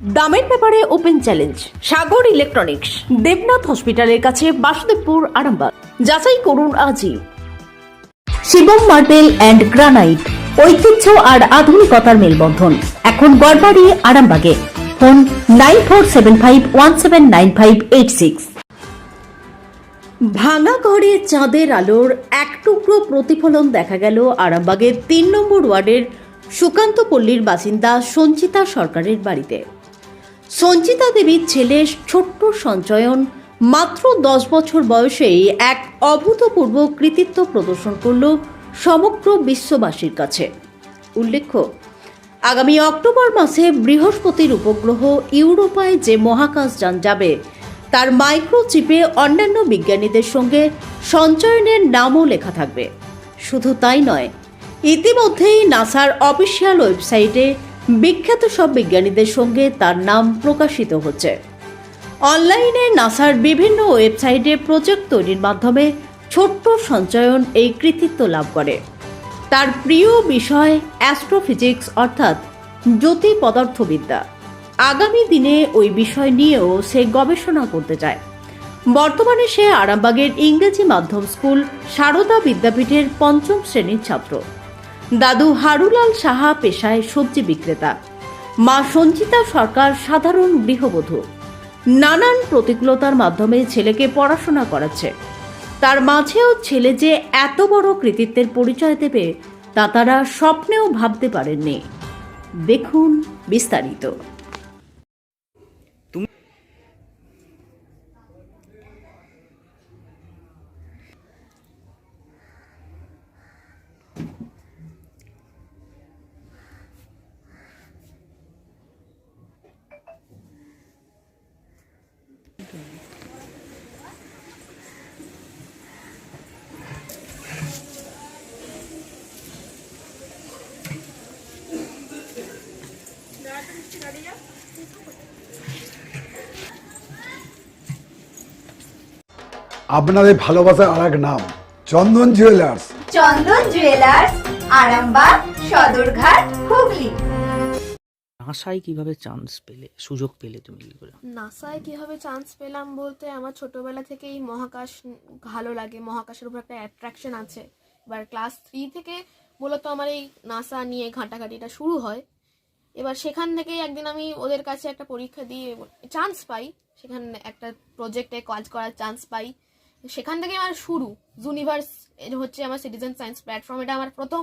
দামের ব্যাপারে open challenge, Sagar electronics, Debnath হসপিটালের কাছে বাসুদেবপুর, আরামবাগ। যাচাই করুন আজই। শিবম মার্বেল অ্যান্ড গ্রানাইট, ঐতিহ্য আর আধুনিকতার মেলবন্ধন। এখন গড়বাড়ি, আরামবাগে। Phone nine four seven five one seven nine five eight six. ভাঙা ঘরে চাঁদের আলোর এক টুকরো প্রতিফলন দেখা গেল আরামবাগের তিন নম্বর ওয়ার্ডের সুকান্ত পল্লীর বাসিন্দা সঞ্চিতা সরকারের বাড়িতে। সঞ্চিতা দেবীর ছেলে ছোট্ট সঞ্চয়ন মাত্র দশ বছর বয়সেই এক অভূতপূর্ব কৃতিত্ব প্রদর্শন করল সমগ্র বিশ্ববাসীর কাছে। উল্লেখ্য, আগামী অক্টোবর মাসে বৃহস্পতির উপগ্রহ ইউরোপায় যে মহাকাশযান যাবে, তার মাইক্রোচিপে অন্যান্য বিজ্ঞানীদের সঙ্গে সঞ্চয়নের নামও লেখা থাকবে। শুধু তাই নয়, ইতিমধ্যেই নাসার অফিসিয়াল ওয়েবসাইটে বিখ্যাত সব বিজ্ঞানীদের সঙ্গে তার নাম প্রকাশিত হচ্ছে। অনলাইনে নাসার বিভিন্ন ওয়েবসাইটে প্রজেক্ট তৈরির মাধ্যমে ছোট্ট সঞ্চয়ন এই কৃতিত্ব লাভ করে। তার প্রিয় বিষয় অ্যাস্ট্রোফিজিক্স অর্থাৎ জ্যোতি পদার্থবিদ্যা। আগামী দিনে ওই বিষয় নিয়েও সে গবেষণা করতে চায়। বর্তমানে সে আরামবাগের ইংরেজি মাধ্যম স্কুল সারদা বিদ্যাপীঠের পঞ্চম শ্রেণির ছাত্র। দাদু হারুলাল সাহা পেশায় সবজি বিক্রেতা। মা সঞ্চিতা সরকার সাধারণ গৃহবধূ। নানান প্রতিকূলতার মাধ্যমে ছেলেকে পড়াশোনা করাচ্ছে। তার মাঝেও ছেলে যে এত বড় কৃতিত্বের পরিচয় দেবে, তা তারা স্বপ্নেও ভাবতে পারেননি। দেখুন বিস্তারিত। আপনাদের ভালোবাসার আর এক নাম চন্দন জুয়েলার্স চন্দন জুয়েলার্স আরামবাগ সদরঘাট হুগলি। আশায় কীভাবে চান্স পেলে সুযোগ পেলে তুমি কি করে? নাসায় কীভাবে চান্স পেলাম বলতে আমার ছোটোবেলা থেকেই মহাকাশ ভালো লাগে মহাকাশের উপর একটা অ্যাট্রাকশন আছে। এবার ক্লাস থ্রি থেকে মূলত আমার এই নাসা নিয়ে ঘাঁটাঘাঁটিটা শুরু হয়। এবার সেখান থেকেই একদিন আমি ওদের কাছে একটা পরীক্ষা দিয়ে চান্স পাই। সেখানে একটা প্রজেক্টে কাজ করার চান্স পাই। সেখান থেকে আমার শুরু। ইউনিভার্স হচ্ছে আমার সিটিজেন সায়েন্স প্ল্যাটফর্ম এটা আমার প্রথম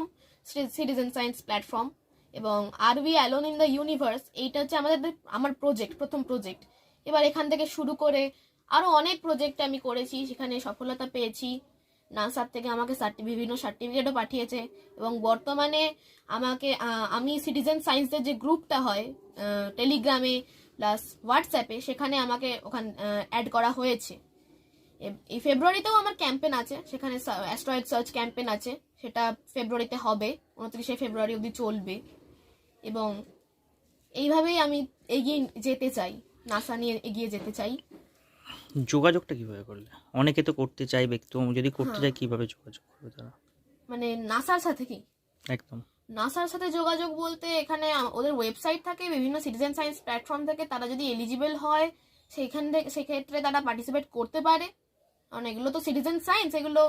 সিটিজেন সায়েন্স প্ল্যাটফর্ম এবং are we alone in the universe এইটা হচ্ছে আমাদের আমার প্রজেক্ট প্রথম প্রজেক্ট এবার এখান থেকে শুরু করে আরও অনেক প্রজেক্ট আমি করেছি, সেখানে সফলতা পেয়েছি। নাসার থেকে আমাকে বিভিন্ন সার্টিফিকেটও পাঠিয়েছে। এবং বর্তমানে আমাকে আমি সিটিজেন সায়েন্সের যে গ্রুপটা হয় টেলিগ্রামে প্লাস হোয়াটসঅ্যাপে সেখানে আমাকে ওখান অ্যাড করা হয়েছে। এই ফেব্রুয়ারিতেও আমার ক্যাম্পেন আছে সেখানে অ্যাস্ট্রয়েড সার্চ ক্যাম্পেন আছে সেটা ফেব্রুয়ারিতে হবে উনত্রিশে ফেব্রুয়ারি অবধি চলবে। এবং এইভাবেই আমি এগিয়ে যেতে চাই নাসা নিয়ে এগিয়ে যেতে চাই। যোগাযোগটা কীভাবে করলে? অনেকে তো করতে চাইবে তো যদি করতে হ্যাঁ। চায় কীভাবে যোগাযোগ করবে তারা? মানে নাসার সাথে কি? একদম। নাসার সাথে যোগাযোগ বলতে এখানে ওদের ওয়েবসাইট থাকে বিভিন্ন সিটিজেন সায়েন্স প্ল্যাটফর্ম থেকে তারা যদি এলিজিবল হয় সেখান থেকে সেক্ষেত্রে তারা পার্টিসিপেট করতে পারে। কারণ এগুলো তো সিটিজেন সায়েন্স এগুলো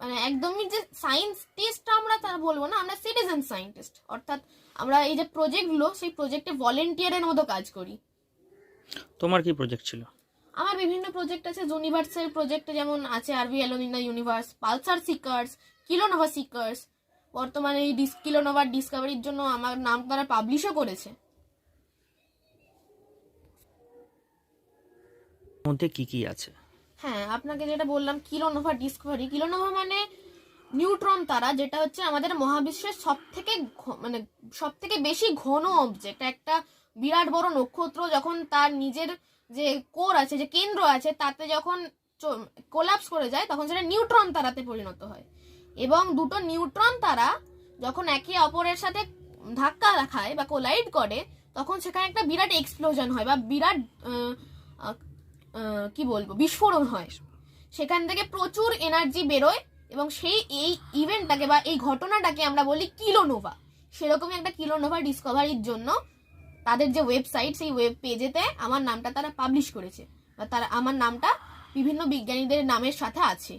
মানে একদমই যে সায়েন্টিস্ট আমরা তা বলব না আমরা সিটিজেন সায়েন্টিস্ট অর্থাৎ আমরা এই যে প্রজেক্টগুলো সেই প্রজেক্টে ভলেন্টিয়ারের মতো কাজ করি। তোমার কি প্রজেক্ট ছিল? আমার বিভিন্ন প্রজেক্ট আছে ইউনিভার্সের প্রজেক্ট যেমন আছে are we alone in the universe pulsar seekers kilonova seekers বর্তমানে এই ডিস কিলোনোভার ডিসকভারির জন্য আমার নাম তারা পাবলিশও করেছে। মধ্যে কি কি আছে? হ্যাঁ আপনাকে যেটা বললাম কিলোনোভা ডিসকভারি কিলোনোভা মানে নিউট্রন তারা, যেটা হচ্ছে আমাদের মহাবিশ্বের সব থেকে মানে সব থেকে বেশি ঘন অবজেক্ট একটা বিরাট বড় নক্ষত্র যখন তার নিজের যে কোর আছে, যে কেন্দ্র আছে, তাতে যখন কোলাপস করে যায়, তখন সেটা নিউট্রন তারাতে পরিণত হয়। এবং দুটো নিউট্রন তারা যখন একে অপরের সাথে ধাক্কা খায় বা কোলাইড করে, তখন সেখানে একটা বিরাট এক্সপ্লোজন হয় বা বিরাট কি বলব বিস্ফোরণ হয়। সেখান থেকে প্রচুর এনার্জি বেরোয় এবং সেই এই ইভেন্টটাকে বা এই ঘটনাটাকে আমরা বলি কিলোনোভা। সেরকমই একটা কিলোনোভা ডিসকভারির জন্য তাদের যে ওয়েবসাইট সেই ওয়েব পেজেতে আমার নামটা তারা পাবলিশ করেছে। বা তারা আমার নামটা বিভিন্ন বিজ্ঞানীদের নামের সাথে আছে।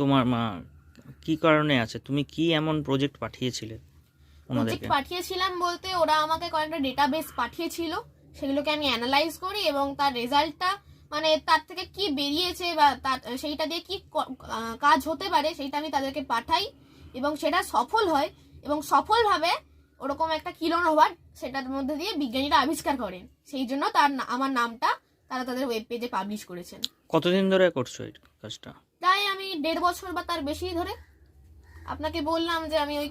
তোমার মা কি কারণে আছে? তুমি কি এমন প্রজেক্ট পাঠিয়েছিলে প্রজেক্ট পাঠিয়েছিলাম বলতে ওরা আমাকে কয়েকটা ডেটাবেস পাঠিয়েছিল। সেগুলোকে আমি অ্যানালাইজ করি এবং তার রেজাল্টটা মানে তার থেকে কি বেরিয়েছে বা তার সেইটা দিয়ে কি কাজ হতে পারে সেইটা আমি তাদেরকে পাঠাই এবং সেটা সফল হয় এবং সফলভাবে ওরকম একটা কিরণ হওয়ার সেটার মধ্যে দিয়ে বিজ্ঞানীরা আবিষ্কার করেন। সেই জন্য তার আমার নামটা তারা তাদের ওয়েব পেজে পাবলিশ করেছেন। কতদিন ধরে করছ এই কাজটা? তাই আমি দেড় বছর বা তার বেশি ধরে। আপনাকে বললাম যে আমি ওই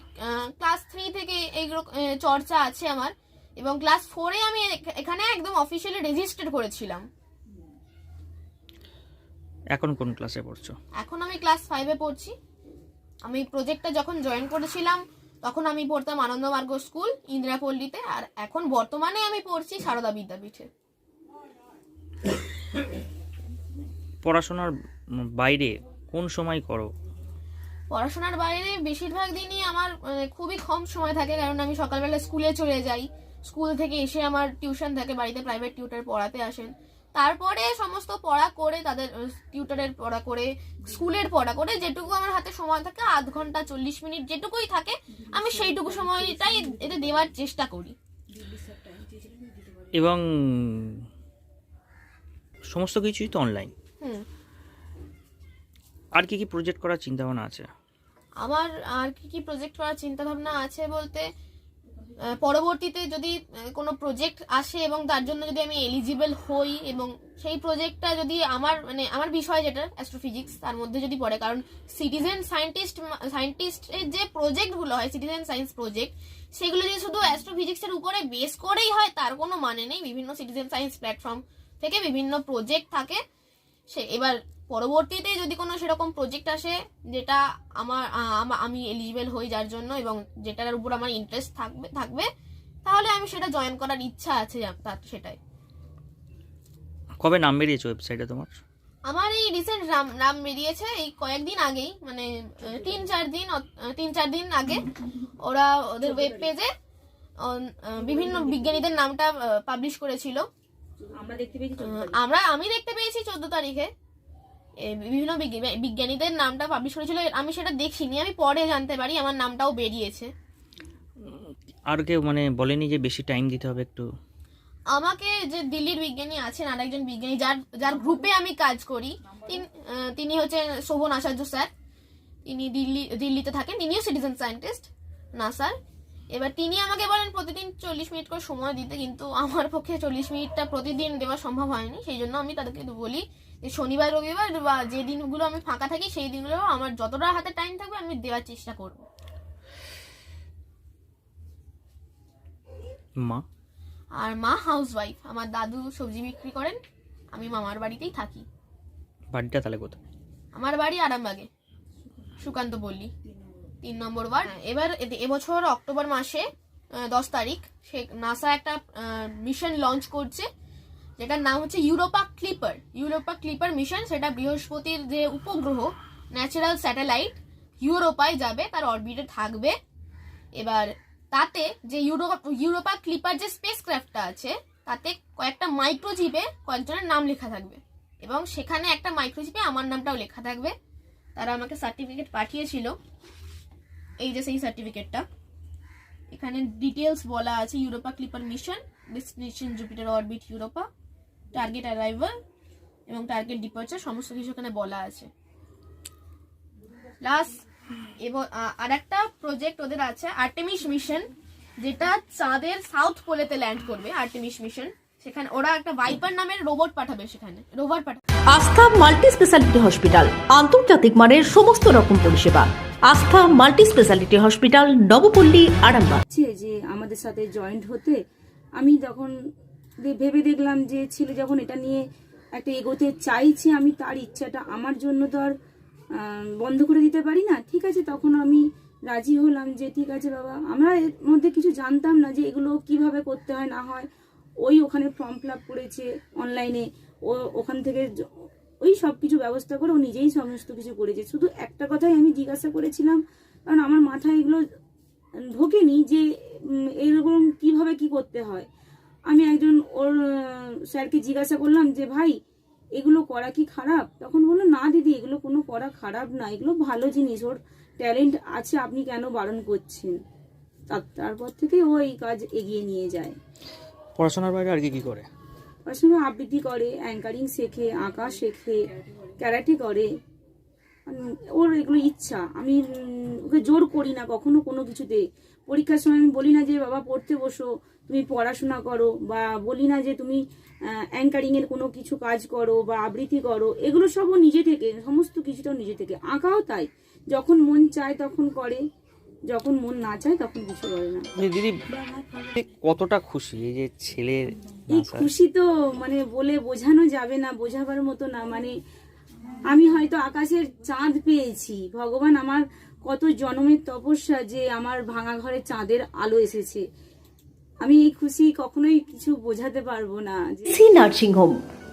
ক্লাস থ্রি থেকে এইগুলো চর্চা আছে আমার। এবং ক্লাস ফোরে আমি এখানে একদম অফিসিয়ালি রেজিস্টার করেছিলাম। এখন কোন ক্লাসে পড়ছো? এখন আমি ক্লাস ফাইভে পড়ছি। আমি প্রজেক্টটা যখন জয়েন করেছিলাম তখন আমি পড়তাম আনন্দমার্গ স্কুল ইন্দিরাপল্লীতে আর এখন বর্তমানে আমি পড়ছি সারদা বিদ্যাপীঠে। পড়াশোনার বাইরে কোন সময় করো? পড়াশোনার বাইরে বেশিরভাগ দিনই আমার মানে, খুবই কম সময় থাকে কারণ আমি সকালবেলা স্কুলে চলে যাই। স্কুল থেকে এসে আমার টিউশন থাকে বাড়িতে প্রাইভেট টিউটার পড়াতে আসেন। তারপরে সমস্ত পড়া করে তাদের টিউটারের পড়া করে স্কুলের পড়া করে যেটুকু আমার হাতে সময় থাকে আধ ঘণ্টা চল্লিশ মিনিট যেটুকুই থাকে আমি সেইটুকু সময়টাই এতে দেওয়ার চেষ্টা করি। এবং সমস্ত কিছুই তো অনলাইন হুম। আর কি কি প্রজেক্ট করার চিন্তা ভাবনা আছে? আমার আর কি কি প্রজেক্ট করার চিন্তা ভাবনা আছে বলতে পরবর্তীতে যদি কোনো প্রজেক্ট আসে এবং তার জন্য যদি আমি এলিজিবল হই এবং সেই প্রজেক্টটা যদি আমার মানে আমার বিষয় যেটা অ্যাস্ট্রোফিজিক্স তার মধ্যে যদি পড়ে, কারণ সিটিজেন সায়েন্টিস্ট সায়েন্টিস্টের যে প্রজেক্টগুলো হয় সিটিজেন সায়েন্স প্রজেক্ট সেগুলো যদি শুধু অ্যাস্ট্রোফিজিক্সের উপরে বেস করেই হয়, তার কোনো মানে নেই। বিভিন্ন সিটিজেন সায়েন্স প্ল্যাটফর্ম থেকে বিভিন্ন প্রজেক্ট থাকে। সে, এবার পরবর্তীতে যদি কোনো সেরকম প্রজেক্ট আসে যেটা আমার আমি এলিজিবল হই যার জন্য এবং যেটার উপর আমার ইন্টারেস্ট থাকবে থাকবে তাহলে আমি সেটা জয়েন করার ইচ্ছা আছে তার সেটাই। কবে নাম বেরিয়েছে ওয়েবসাইটে তোমার? আমার এই রিসেন্ট নাম নাম বেরিয়েছে এই কয়েকদিন আগেই মানে তিন চার দিন তিন চার দিন আগে। ওরা ওদের ওয়েব পেজে বিভিন্ন বিজ্ঞানীদের নামটা পাবলিশ করেছিল। আমরা দেখতে পেয়েছি আমরা আমি দেখতে পেয়েছি চোদ্দ তারিখে। বিভিন্ন বিজ্ঞানীদের নামটা পাবলিশ করেছিল আমি সেটা দেখিনি আমি পরে জানতে পারি আমার নামটাও বেরিয়েছে। আর কেউ মানে বলেনি যে বেশি টাইম দিতে হবে একটু? আমাকে যে দিল্লির বিজ্ঞানী আছেন আর একজন বিজ্ঞানী যার যার গ্রুপে আমি কাজ করি তিন- হচ্ছেন শোভন আচার্য স্যার। তিনি দিল্লি দিল্লিতে থাকেন তিনিও সিটিজেন সায়েন্টিস্ট না নাসার। এবার তিনি আমাকে বলেন প্রতিদিন চল্লিশ মিনিট করে সময় দিতে কিন্তু আমার পক্ষে চল্লিশ মিনিটটা প্রতিদিন দেওয়া সম্ভব হয়নি। সেই জন্য আমি তাদেরকে বলি যে শনিবার রবিবার বা যে দিনগুলো আমি ফাঁকা থাকি সেই দিনগুলো আমার যতটা হাতে টাইম থাকবে আমি দেওয়ার চেষ্টা করব। মা? আর মা হাউস ওয়াইফ আমার দাদু সবজি বিক্রি করেন আমি মামার বাড়িতেই থাকি। বাড়িটা তাহলে কোথায়? আমার বাড়ি আরামবাগে সুকান্ত পল্লী। তিন নম্বর ওয়ার্ড। এবার এ- এবছর অক্টোবর মাসে দশ তারিখ সে নাসা একটা মিশন লঞ্চ করছে যেটার নাম হচ্ছে Europa Clipper Europa Clipper mission সেটা বৃহস্পতির যে উপগ্রহ ন্যাচারাল স্যাটেলাইট ইউরোপায় যাবে তার অরবিটে থাকবে। এবার তাতে যে ইউরোপা ইউরোপা ক্লিপার যে স্পেস ক্রাফটটা আছে তাতে কয়েকটা মাইক্রোজিপে কয়েকজনের নাম লেখা থাকবে। এবং সেখানে একটা মাইক্রোজিপে আমার নামটাও লেখা থাকবে। তারা আমাকে সার্টিফিকেট পাঠিয়েছিল। এই যে সেই সার্টিফিকেটটা। এখানে ডিটেলস বলা আছে Europa Clipper mission destination Jupiter orbit Europa target arrival এবং টার্গেট ডিপার্চার সমস্ত কিছু এখানে বলা আছে। প্লাস এবং আর একটা প্রজেক্ট ওদের আছে আর্টেমিস মিশন যেটা চাঁদের সাউথ পোলেতে ল্যান্ড করবে আর্টেমিস মিশন সেখানে ওরা একটা ভাইপার নামের রোবট পাঠাবে সেখানে রোবট পাঠাবে। আস্থা মাল্টি স্পেশালিটি হসপিটাল আন্তর্জাতিক মানের সমস্ত রকম পরিষেবা। Astha multi speciality hospital, Nabapalli, Arambagh. যে আমাদের সাথে জয়েন্ট হতে, আমি তখন দে- ভেবে দেখলাম যে ছেলে যখন এটা নিয়ে একটা এগোতে চাইছে, আমি তার ইচ্ছাটা আমার জন্য তো আর বন্ধ করে দিতে পারি না। ঠিক আছে, তখন আমি রাজি হলাম যে, ঠিক আছে বাবা, আমরা এর মধ্যে কিছু জানতাম না যে এগুলো কীভাবে করতে হয়, না হয়। ওই ওখানে ফর্ম ফিল করেছে, অনলাইনে। ও, ওখান থেকে ওই সব কিছু ব্যবস্থা করে ও নিজেই সমস্ত কিছু করেছে। শুধু একটা কথাই আমি জিজ্ঞাসা করেছিলাম, কারণ আমার মাথায় এগুলো ঢোকেনি যে এরকম কীভাবে কি করতে হয়। আমি একজন ওর স্যারকে জিজ্ঞাসা করলাম যে, ভাই, এগুলো করা কি খারাপ? তখন বলল, না দিদি, এগুলো কোনো করা খারাপ না, এগুলো ভালো জিনিস, ওর ট্যালেন্ট আছে, আপনি কেন বারণ করছেন? তার- তারপর থেকে ও এই কাজ এগিয়ে নিয়ে যায়। পড়াশোনার বাইরে আর কি কি করে? পড়াশোনা আবৃত্তি করে অ্যাঙ্কারিং শেখে, আঁকা শেখে ক্যারাটে করে। ওর এগুলো ইচ্ছা। আমি ওকে জোর করি না কখনো কোনো কিছুতে। পরীক্ষার সময় আমি বলি না যে, বাবা, পড়তে বসো, তুমি পড়াশোনা করো, বা বলি না যে, তুমি অ্যাঙ্কারিংয়ের কোনো কিছু কাজ করো বা আবৃত্তি করো। এগুলো সবও নিজে থেকে, সমস্ত কিছুটাও নিজে থেকে। আঁকাও তাই। যখন মন চায় তখন করে। যখন মন না চায় তখন কিছু করে না। দিদি কতটা খুশি এই যে ছেলের এই খুশি তো মানে বলে বোঝানো যাবে না বোঝাবার মতো না মানে আমি হয়তো আকাশের চাঁদ পেয়েছি। ভগবান আমার কত জন্মের তপস্যা যে আমার ভাঙা ঘরে চাঁদের আলো এসেছে। আমি এই খুশি কখনোই কিছু বোঝাতে পারব না নার্সিং হোম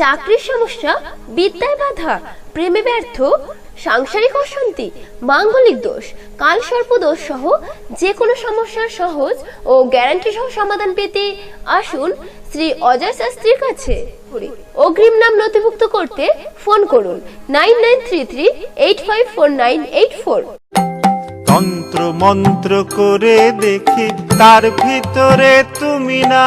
চাকরির সমস্যা বিদ্যায় বাধা প্রেমে ব্যর্থ সাংসারিক অশান্তি মাঙ্গলিক দোষ কালসর্প দোষ সহ যে কোনো সমস্যার সহজ ও গ্যারান্টি সহ সমাধান পেতে আসুন শ্রী অজয় শাস্ত্রীর কাছে। অগ্রিম নাম নথিভুক্ত করতে ফোন করুন nine nine three three eight five four nine eight four. তন্ত্র মন্ত্র করে দেখি তার ভিতরে তুমি না।